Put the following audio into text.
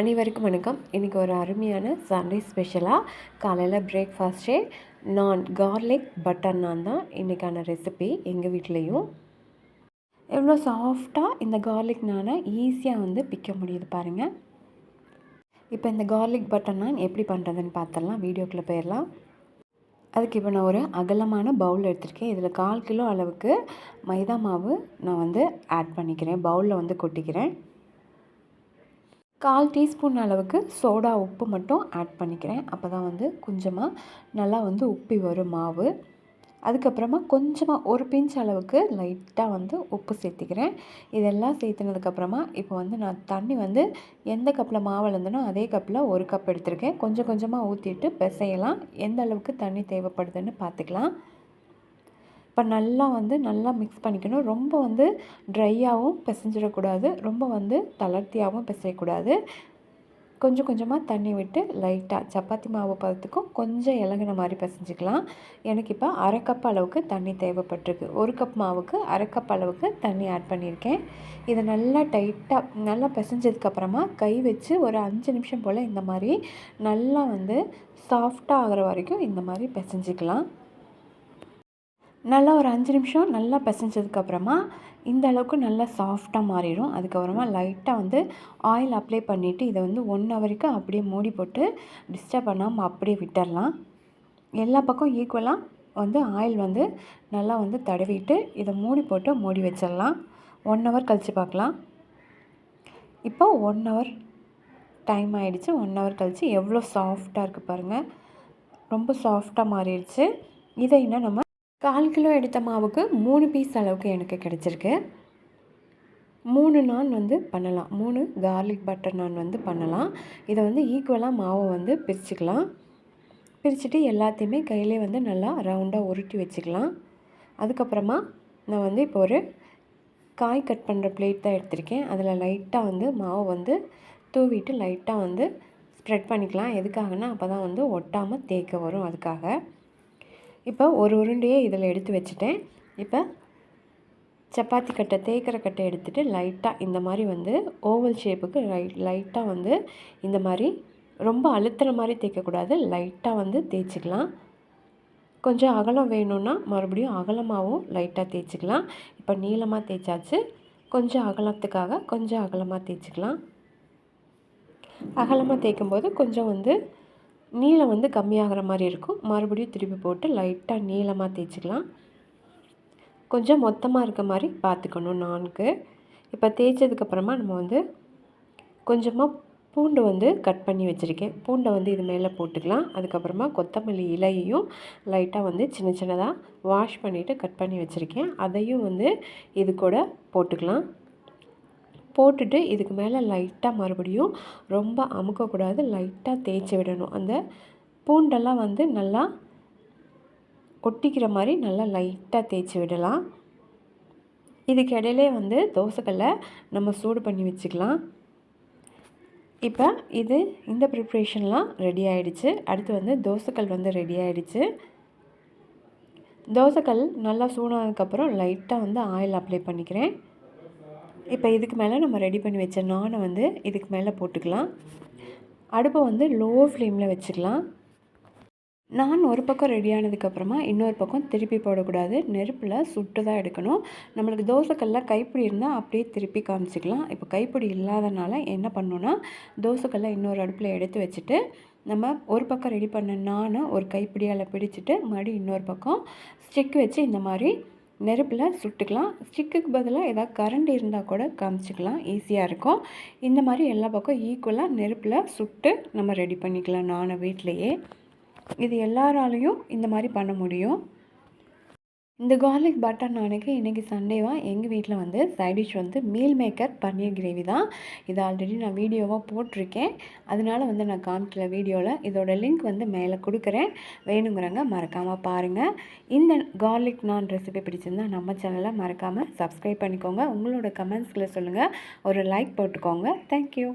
அனைவருக்கும் வணக்கம். இன்றைக்கி ஒரு அருமையான சண்டே ஸ்பெஷலாக காலையில் பிரேக்ஃபாஸ்ட்டே நான் கார்லிக் பட்டர் நான் தான் இன்றைக்கான ரெசிபி எங்கள் வீட்லேயும். எவ்வளோ சாஃப்டாக இந்த கார்லிக் நானை ஈஸியாக வந்து பிக்க முடியுது பாருங்கள் இப்போ இந்த கார்லிக் பட்டர் நான் எப்படி பண்ணுறதுன்னு பார்த்துடலாம். வீடியோக்குள்ளே போயிடலாம். அதுக்கு இப்போ நான் ஒரு அகலமான பவுல் எடுத்திருக்கேன். இதில் கால் கிலோ அளவுக்கு மைதா மாவு நான் வந்து ஆட் பண்ணிக்கிறேன். பவுலில் வந்து கொட்டிக்கிறேன். கால் டீஸ்பூன் அளவுக்கு சோடா உப்பு மட்டும் ஆட் பண்ணிக்கிறேன். அப்போ தான் வந்து கொஞ்சமாக நல்லா வந்து உப்பி வரும் மாவு. அதுக்கப்புறமா கொஞ்சமாக ஒரு பிஞ்ச் அளவுக்கு லைட்டாக வந்து உப்பு சேர்த்திக்கிறேன். இதெல்லாம் சேர்த்துனதுக்கப்புறமா இப்போ வந்து நான் தண்ணி வந்து எந்த கப்பில் மாவு இருந்தனோ அதே கப்பில் ஒரு கப் எடுத்திருக்கேன். கொஞ்சம் கொஞ்சமாக ஊற்றிட்டு பிசையலாம். எந்த அளவுக்கு தண்ணி தேவைப்படுதுன்னு பார்த்துக்கலாம். இப்போ நல்லா வந்து நல்லா மிக்ஸ் பண்ணிக்கணும். ரொம்ப வந்து ட்ரையாகவும் பிசைஞ்சிடக்கூடாது. ரொம்ப வந்து தளர்த்தியாகவும் பிசையக்கூடாது. கொஞ்சம் கொஞ்சமாக தண்ணி விட்டு லைட்டாக சப்பாத்தி மாவு பதத்துக்கும் கொஞ்சம் இலகின மாதிரி பிசைஞ்சிக்கலாம். எனக்கு இப்போ அரை கப் அளவுக்கு தண்ணி தேவைப்பட்டிருக்கு. ஒரு கப் மாவுக்கு அரை கப் அளவுக்கு தண்ணி ஆட் பண்ணியிருக்கேன். இதை நல்லா டைட்டாக நல்லா பிசைஞ்சதுக்கப்புறமா கை வச்சு ஒரு அஞ்சு நிமிஷம் போல் இந்த மாதிரி நல்லா வந்து சாஃப்டாக ஆகிற வரைக்கும் இந்த மாதிரி பிசைஞ்சிக்கலாம். நல்லா ஒரு அஞ்சு நிமிஷம் நல்லா பிசைஞ்சதுக்கப்புறமா இந்த அளவுக்கு நல்லா சாஃப்டாக மாறிடும். அதுக்கப்புறமா லைட்டாக வந்து ஆயில் அப்ளை பண்ணிவிட்டு இதை வந்து ஒன் ஹவருக்கு அப்படியே மூடி போட்டு டிஸ்டர்ப் பண்ணாமல் அப்படியே விட்டுடலாம் எல்லா பக்கம் ஈக்குவலாக வந்து ஆயில் வந்து நல்லா வந்து தடவிட்டு இதை மூடி போட்டு மூடி வச்சிடலாம். ஒன் ஹவர் கழித்து பார்க்கலாம். இப்போ ஒன் ஹவர் டைம் ஆகிடுச்சு ஒன் ஹவர் கழித்து எவ்வளோ சாஃப்டாக இருக்குது பாருங்கள் ரொம்ப சாஃப்டாக மாறிடுச்சு. இதை இன்னும் நம்ம கால் கிலோ எடுத்த மாவுக்கு மூணு பீஸ் அளவுக்கு எனக்கு கிடச்சிருக்கு. மூணு நான் வந்து பண்ணலாம். மூணு கார்லிக் பட்டர் நான் வந்து பண்ணலாம். இதை வந்து ஈக்குவலாக மாவை வந்து பிரிச்சுக்கலாம். பிரிச்சுட்டு எல்லாத்தையுமே கையிலே வந்து நல்லா ரவுண்டாக உருட்டி வச்சுக்கலாம். அதுக்கப்புறமா நான் வந்து இப்போ ஒரு காய் கட் பண்ணுற பிளேட் தான் எடுத்திருக்கேன். அதில் லைட்டாக வந்து மாவை வந்து தூவிட்டு லைட்டாக வந்து ஸ்ப்ரெட் பண்ணிக்கலாம். எதுக்காகனா அப்போ தான் வந்து ஒட்டாமல் தேக்க வரும் அதுக்காக. இப்போ ஒரு உருண்டையே இதில் எடுத்து வச்சுட்டேன். இப்போ சப்பாத்தி கட்டை தேய்க்கிற கட்டை எடுத்துகிட்டு லைட்டாக இந்த மாதிரி வந்து ஓவல் ஷேப்புக்கு லை லைட்டாக வந்து இந்த மாதிரி ரொம்ப அழுத்துற மாதிரி தேய்க்கக்கூடாது. லைட்டாக வந்து தேய்ச்சிக்கலாம். கொஞ்சம் அகலம் வேணும்னா மறுபடியும் அகலமாகவும் லைட்டாக தேய்ச்சிக்கலாம். இப்போ நீளமாக தேய்ச்சாச்சு. கொஞ்சம் அகலத்துக்காக கொஞ்சம் அகலமாக தேய்ச்சிக்கலாம். அகலமாக தேய்க்கும்போது கொஞ்சம் வந்து நீளம் வந்து கம்மியாகிற மாதிரி இருக்கும். மறுபடியும் திருப்பி போட்டு லைட்டாக நீளமாக தேய்ச்சிக்கலாம். கொஞ்சம் மொத்தமாக இருக்க மாதிரி பார்த்துக்கணும் நான்கு. இப்போ தேய்ச்சதுக்கப்புறமா நம்ம வந்து கொஞ்சமாக பூண்டு வந்து கட் பண்ணி வச்சுருக்கேன். பூண்டை வந்து இது மேலே போட்டுக்கலாம். அதுக்கப்புறமா கொத்தமல்லி இலையையும் லைட்டாக வந்து சின்ன சின்னதாக வாஷ் பண்ணிவிட்டு கட் பண்ணி வச்சுருக்கேன். அதையும் வந்து இது கூட போட்டுக்கலாம். போட்டுட்டு இதுக்கு மேலே லைட்டாக மறுபடியும் ரொம்ப அமுக்கக்கூடாது லைட்டாக தேய்ச்சி விடணும். அந்த பூண்டெல்லாம் வந்து நல்லா ஒட்டிக்கிற மாதிரி நல்லா லைட்டாக தேய்ச்சி விடலாம். இதுக்கு இடையிலே வந்து தோசைக்கல்லை நம்ம சூடு பண்ணி வச்சுக்கலாம். இப்போ இது இந்த ப்ரிப்ரேஷன்லாம் ரெடி ஆகிடுச்சு அடுத்து வந்து தோசைக்கல் வந்து ரெடி ஆகிடுச்சு தோசைக்கல் நல்லா சூடானதுக்கப்புறம் லைட்டாக வந்து ஆயில் அப்ளை பண்ணிக்கிறேன். இப்போ இதுக்கு மேலே நம்ம ரெடி பண்ணி வச்ச நானை வந்து இதுக்கு மேலே போட்டுக்கலாம். அடுப்பை வந்து லோ ஃப்ளேமில் வச்சுக்கலாம் நான் ஒரு பக்கம் ரெடி ஆனதுக்கப்புறமா இன்னொரு பக்கம் திருப்பி போடக்கூடாது. நெருப்பில் சுட்டு தான் எடுக்கணும். நம்மளுக்கு தோசைக்கல்லில் கைப்பிடி இருந்தால் அப்படியே திருப்பி காமிச்சிக்கலாம். இப்போ கைப்பிடி இல்லாதனால என்ன பண்ணணுன்னா தோசைக்கல்லை இன்னொரு அடுப்பில் எடுத்து வச்சுட்டு நம்ம ஒரு பக்கம் ரெடி பண்ண நான் ஒரு கைப்பிடியால் பிடிச்சிட்டு மறுபடியும் இன்னொரு பக்கம் ஸ்டிக் வச்சு இந்த மாதிரி நெருப்பில் சுட்டுக்கலாம். ஸ்டிக்குக்கு பதிலாக ஏதாவது கரண்ட் இருந்தால் கூட காமிச்சிக்கலாம். ஈஸியாக இருக்கும். இந்த மாதிரி எல்லா பக்கம் ஈக்குவலாக நெருப்பில் சுட்டு நம்ம ரெடி பண்ணிக்கலாம் நானும் வீட்லேயே இது எல்லாராலையும் இந்த மாதிரி பண்ண முடியும். இந்த கார்லிக் பட்டர் நானுக்கு இன்றைக்கி சண்டேவா எங்கள் வீட்டில் வந்து சைட் டிஷ் வந்து மீல் மேக்கர் பன்னீர் கிரேவி தான். இது ஆல்ரெடி நான் வீடியோவாக போட்டிருக்கேன். அதனால வந்து நான் காமிக்கல வீடியோவில் இதோட லிங்க் வந்து மேலே கொடுக்குறேன். வேணுங்கிறவங்க மறக்காமல் பாருங்கள் இந்த கார்லிக் நான் ரெசிபி பிடிச்சிருந்தா நம்ம சேனலை மறக்காமல் சப்ஸ்கிரைப் பண்ணிக்கோங்க. உங்களோட கமெண்ட்ஸில் சொல்லுங்கள் ஒரு லைக் போட்டுக்கோங்க. தேங்க்யூ